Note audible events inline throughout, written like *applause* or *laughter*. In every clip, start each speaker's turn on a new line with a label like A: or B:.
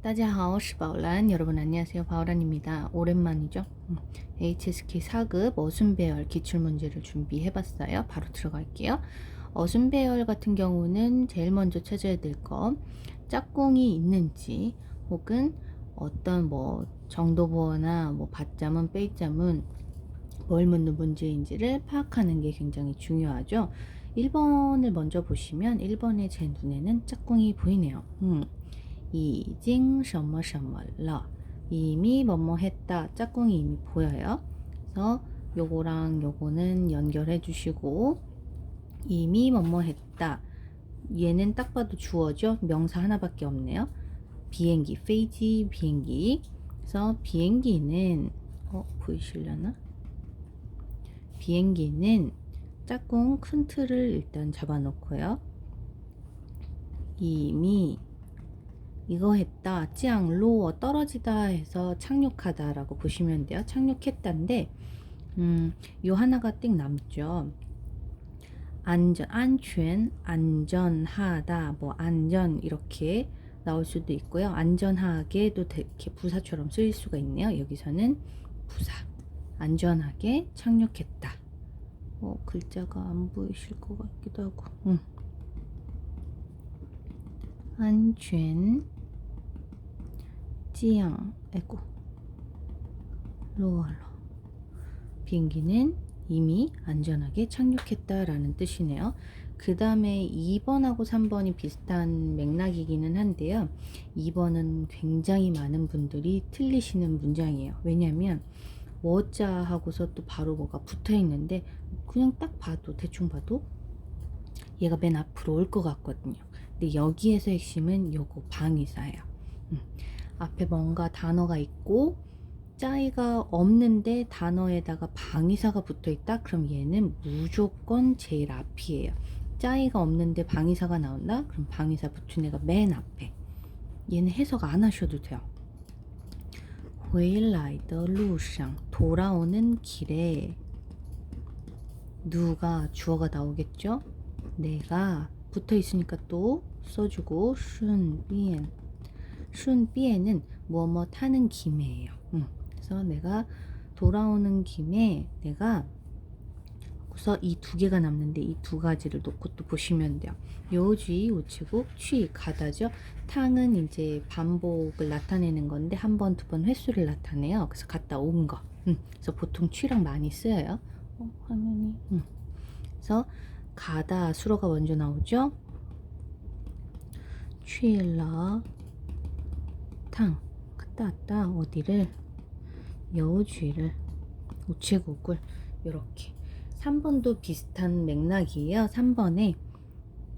A: 따지하오 시바울란. 여러분 안녕하세요. 바울란입니다. 오랜만이죠? 음. HSK 4급 어순배열 기출문제를 준비해봤어요. 바로 들어갈게요. 어순배열 같은 경우는 제일 먼저 찾아야 될 거. 짝꿍이 있는지 혹은 어떤 뭐 정도부호나 뭐 밭자문 빼자문 뭘 묻는 문제인지를 파악하는 게 굉장히 중요하죠. 1번을 먼저 보시면 1번에 제 눈에는 짝꿍이 보이네요. 음. 已经什么什么了 이미 뭐뭐 했다 짝꿍이 이미 보여요 그래서 요거랑 요거는 연결해 주시고 이미 뭐뭐 했다 얘는 딱 봐도 주어죠 명사 하나밖에 없네요 비행기 페이지 비행기 그래서 비행기는 어 보이시려나 비행기는 짝꿍 큰 틀을 일단 잡아 놓고요 이미 이거 했다, 찌앙로 떨어지다 해서 착륙하다라고 보시면 돼요. 착륙했다인데, 음, 요 하나가 띵 남죠. 안전, 안全, 안전하다, 뭐 안전 이렇게 나올 수도 있고요. 안전하게도 이렇게 부사처럼 쓰일 수가 있네요. 여기서는 부사, 안전하게 착륙했다. 어, 글자가 안 보이실 것 같기도 하고. 음. 안전 降 에고 로얼로 비행기는 이미 안전하게 착륙했다라는 뜻이네요. 그 다음에 2번하고 3번이 비슷한 맥락이기는 한데요. 2번은 굉장히 많은 분들이 틀리시는 문장이에요. 왜냐면 워자 하고서 또 바로 뭐가 붙어 있는데 그냥 딱 봐도 대충 봐도 얘가 맨 앞으로 올 것 같거든요. 근데 여기에서 핵심은 요거 방위사예요. 음. 앞에 뭔가 단어가 있고 짜이가 없는데 단어에다가 방위사가 붙어 있다? 그럼 얘는 무조건 제일 앞이에요. 짜이가 없는데 방위사가 나온다? 그럼 방위사 붙은 애가 맨 앞에. 얘는 해석 안 하셔도 돼요. 回来的路上 돌아오는 길에 누가 주어가 나오겠죠? 내가 붙어 있으니까 또 써주고 顺便 순비에는 뭐뭐 타는 김에예요. 음, 그래서 내가 돌아오는 김에 내가 그래서 이 두 개가 남는데 이 두 가지를 놓고 또 보시면 돼요. 요쥐 우체국 취 가다죠. 탕은 이제 반복을 나타내는 건데 한 번, 두 번 횟수를 나타내요. 그래서 갔다 온 거. 음, 그래서 보통 취랑 많이 쓰여요. 어, 화면이. 음. 그래서 가다 수로가 먼저 나오죠. 취러 탕 갔다 왔다 어디를 여우쥐를 우체국을 이렇게 3번도 비슷한 맥락이에요 3번에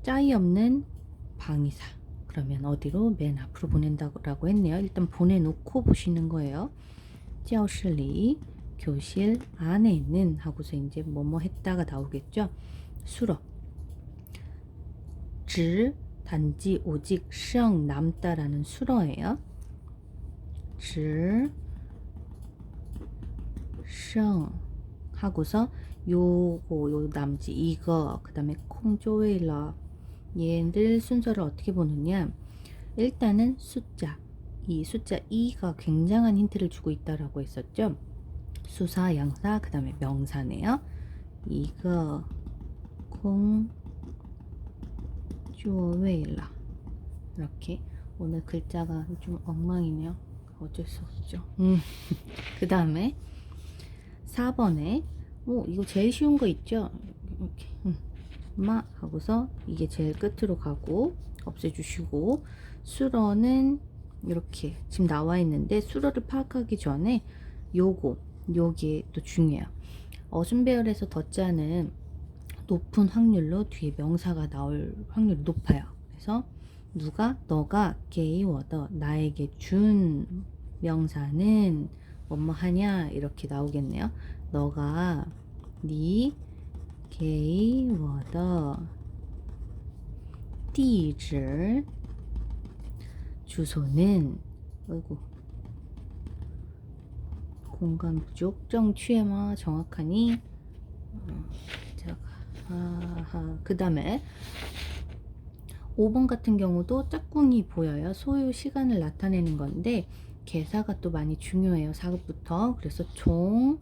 A: 짜이 없는 방위사 그러면 어디로 맨 앞으로 보낸다고 했네요 일단 보내놓고 보시는 거예요 教室里 교실 안에는 하고서 이제 뭐뭐 했다가 나오겠죠 수로 只 단지 오직 剩 남다라는 수로예요 只剩 하고서 요거 요 남지 이거 그 다음에 콩조웨일러 얘들 순서를 어떻게 보느냐? 일단은 숫자. 이 숫자 2가 굉장한 힌트를 주고 있다라고 했었죠? 수사 양사 그 다음에 명사네요. 이거 콩조웨일러. 이렇게. 오늘 글자가 좀 엉망이네요 어쩔 수 없죠. 음. *laughs* 그 다음에 4번에 오 이거 제일 쉬운 거 있죠? 이렇게 음. 마 하고서 이게 제일 끝으로 가고 없애주시고 수러는 이렇게 지금 나와 있는데 수러를 파악하기 전에 요거 요게 또 중요해요. 어순배열에서 덧자는 높은 확률로 뒤에 명사가 나올 확률이 높아요. 그래서 누가 너가 게이워더 나에게 준 명사는 뭐뭐 하냐 이렇게 나오겠네요. 너가 네 게이 워더 地址 주소는 어이구 공간 부족 정취에마 정확하니 어, 아하 그 다음에 5번 같은 경우도 짝꿍이 보여요. 소요 시간을 나타내는 건데 개사가 또 많이 중요해요. 4급부터. 그래서 종,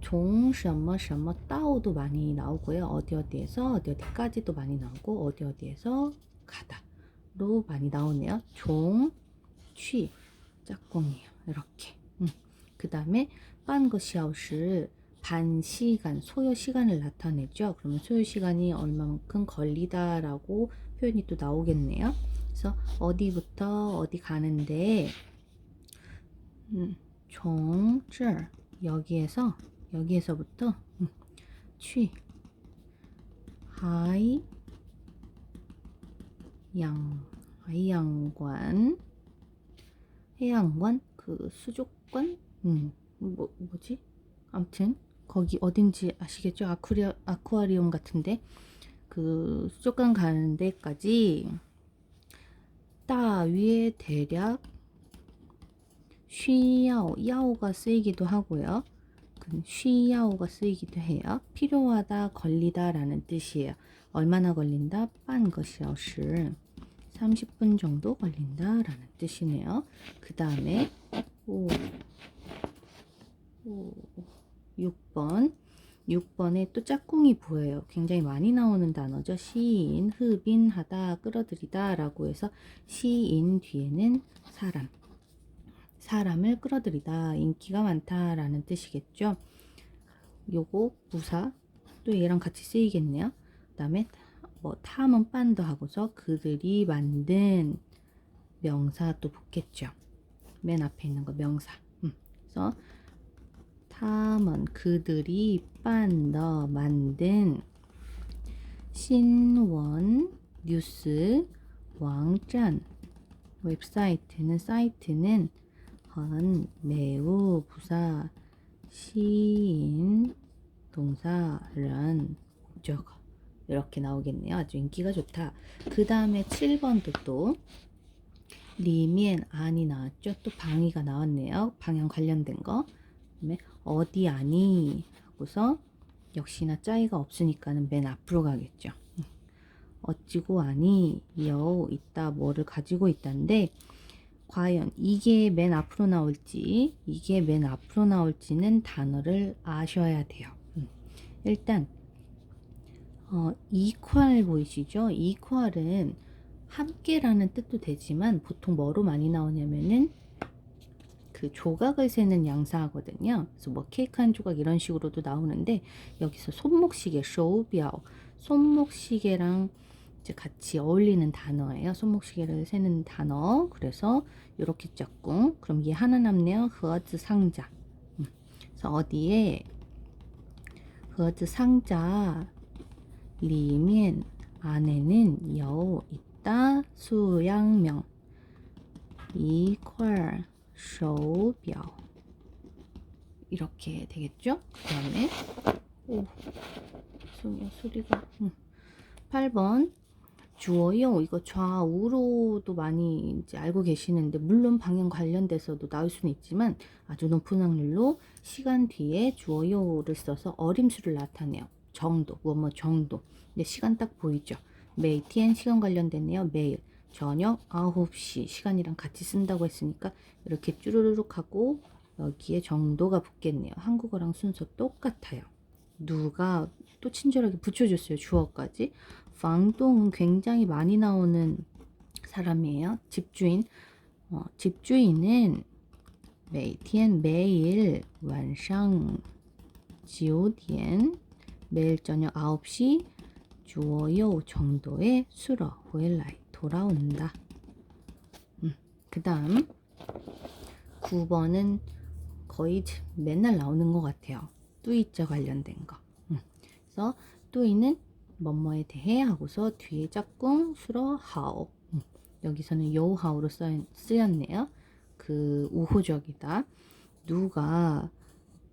A: 종, 什么什么 따오도 많이 나오고요. 어디 어디에서 어디 어디까지도 많이 나오고 어디 어디에서 가다로 많이 나오네요. 종, 취, 짝꿍이에요. 이렇게. 음. 그 다음에 빤거시아우시 반 시간, 소요 시간을 나타내죠. 그러면 소요 시간이 얼마만큼 걸리다라고 표현이 또 나오겠네요. 그래서 어디부터 어디 가는데 음, 종这 여기에서 여기에서부터 음, 취. 하이 양 하이양관. 해양관 그 수족관? 음, 뭐 뭐지? 아무튼 거기 어딘지 아시겠죠? 아쿠리 아쿠아리움 같은데? 그 수족관 가는 데까지. 따 위에 대략 쉬야오 야오가 쓰이기도 하고요. 그 쉬야오가 쓰이기도 해요. 필요하다, 걸리다 라는 뜻이에요. 얼마나 걸린다? 빤 것이야오시 30분 정도 걸린다 라는 뜻이네요. 그 다음에 오, 오, 6번 6번에 또 짝꿍이 보여요. 굉장히 많이 나오는 단어죠. 시인, 흡인, 하다, 끌어들이다 라고 해서 시인 뒤에는 사람 사람을 끌어들이다 인기가 많다라는 뜻이겠죠. 요거 부사 또 얘랑 같이 쓰이겠네요. 그 다음에 뭐 탐은 빤더 하고서 그들이 만든 명사 또 붙겠죠. 맨 앞에 있는 거 명사. 음. 그래서 탐은 그들이 빤더 만든 신원 뉴스 왕짠 웹사이트는 사이트는 헌 매우 부사 시인 동사란 목적어 이렇게 나오겠네요. 아주 인기가 좋다. 그 다음에 7번도 또 리면 안이 나왔죠. 또 방위가 나왔네요. 방향 관련된 거. 그다음에 어디 아니 하고서 역시나 짜이가 없으니까는 맨 앞으로 가겠죠. 어찌고 아니 여 있다 뭐를 가지고 있다인데 과연 이게 맨 앞으로 나올지 이게 맨 앞으로 나올지는 단어를 아셔야 돼요. 음. 일단 어, 이퀄 보이시죠? 이퀄은 함께라는 뜻도 되지만 보통 뭐로 많이 나오냐면은 그 조각을 세는 양사하거든요. 그래서 뭐 케이크 한 조각 이런 식으로도 나오는데 여기서 손목시계 쇼비ao 손목시계랑 이제 같이 어울리는 단어예요. 손목시계를 세는 단어. 그래서 이렇게 짝꿍. 그럼 얘 하나 남네요. 허즈 상자. 음. 그래서 어디에 허즈 상자 리면 안에는 여 있다 수양명 이퀄 手表 이렇게 되겠죠? 그 다음에 오 소리가 응. 8번 주어용 이거 좌우로도 많이 이제 알고 계시는데 물론 방향 관련돼서도 나올 수는 있지만 아주 높은 확률로 시간 뒤에 주어요를 써서 어림수를 나타내요. 정도, 뭐뭐 정도. 근데 시간 딱 보이죠? 메이티엔 시간 관련됐네요. 매일 저녁 9시 시간이랑 같이 쓴다고 했으니까 이렇게 쭈루루룩 하고 여기에 정도가 붙겠네요. 한국어랑 순서 똑같아요. 누가 또 친절하게 붙여줬어요. 주어까지. 房东은 굉장히 많이 나오는 사람이에요. 집주인. 어, 집주인은 매일 매일 완상 9시 매일 저녁 9시 주어요 정도에 수러 후일라이 돌아온다. 음, 그 다음 9번은 거의 맨날 나오는 것 같아요. 뚜이자 관련된 거. 음, 그래서 뚜이는 뭐뭐에 대해 하고서 뒤에 짝꿍 수러 하오. 음, 여기서는 요하오로 쓰였네요. 그 우호적이다. 누가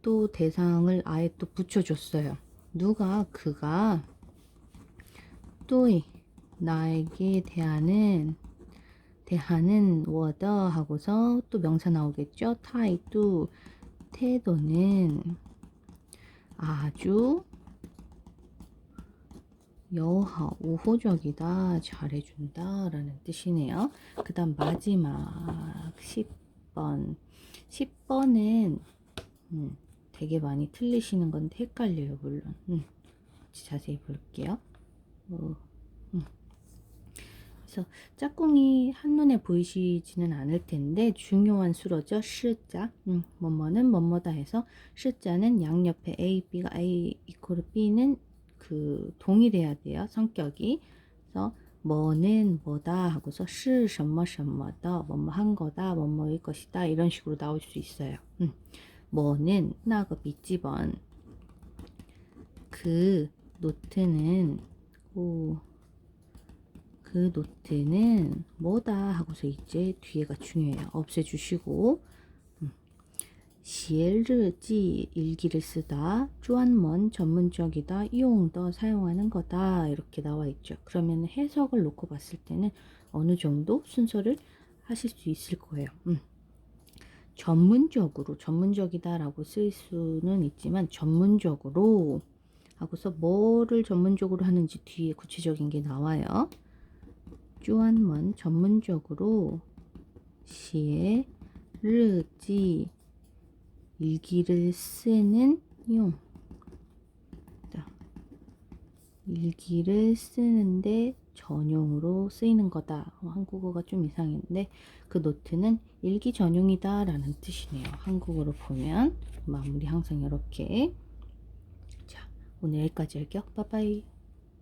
A: 또 대상을 아예 또 붙여줬어요. 누가 그가 또이 나에게 대하는 대하는 워더 하고서 또 명사 나오겠죠. 타이도 태도는 아주 여하 우호적이다 잘해준다 라는 뜻이네요. 그 다음 마지막 10번. 10번은 음, 되게 많이 틀리시는 건데 헷갈려요 물론. 음, 같이 자세히 볼게요. 어, 음. 그래서 짝꿍이 한눈에 보이시지는 않을 텐데 중요한 수로죠. 시자. 음, 뭐뭐는 뭐뭐다 해서 시자는 양옆에 A, B가 A 이코르 B는 그 동의돼야 돼요. 성격이. 그래서 뭐는 뭐다 하고서 시 셔머 셔머다 뭐뭐 한 거다 뭐뭐일 것이다 이런 식으로 나올 수 있어요. 음. 뭐는 나그 밑집은 그 노트는 그 노트는 뭐다 하고서 이제 뒤에가 중요해요. 없애주시고 시엘르지 일기를 쓰다 주안먼 전문적이다 이용더 사용하는 거다 이렇게 나와 있죠. 그러면 해석을 놓고 봤을 때는 어느 정도 순서를 하실 수 있을 거예요. 음. 전문적으로 전문적이다라고 쓸 수는 있지만 전문적으로 하고서 뭐를 전문적으로 하는지 뒤에 구체적인 게 나와요. 주안먼 전문적으로 시에 르지 일기를 쓰는 용. 자, 일기를 쓰는데 전용으로 쓰이는 거다. 어, 한국어가 좀 이상했는데 그 노트는 일기 전용이다 라는 뜻이네요. 한국어로 보면 마무리 항상 이렇게. 자 오늘 여기까지 할게요. 빠빠이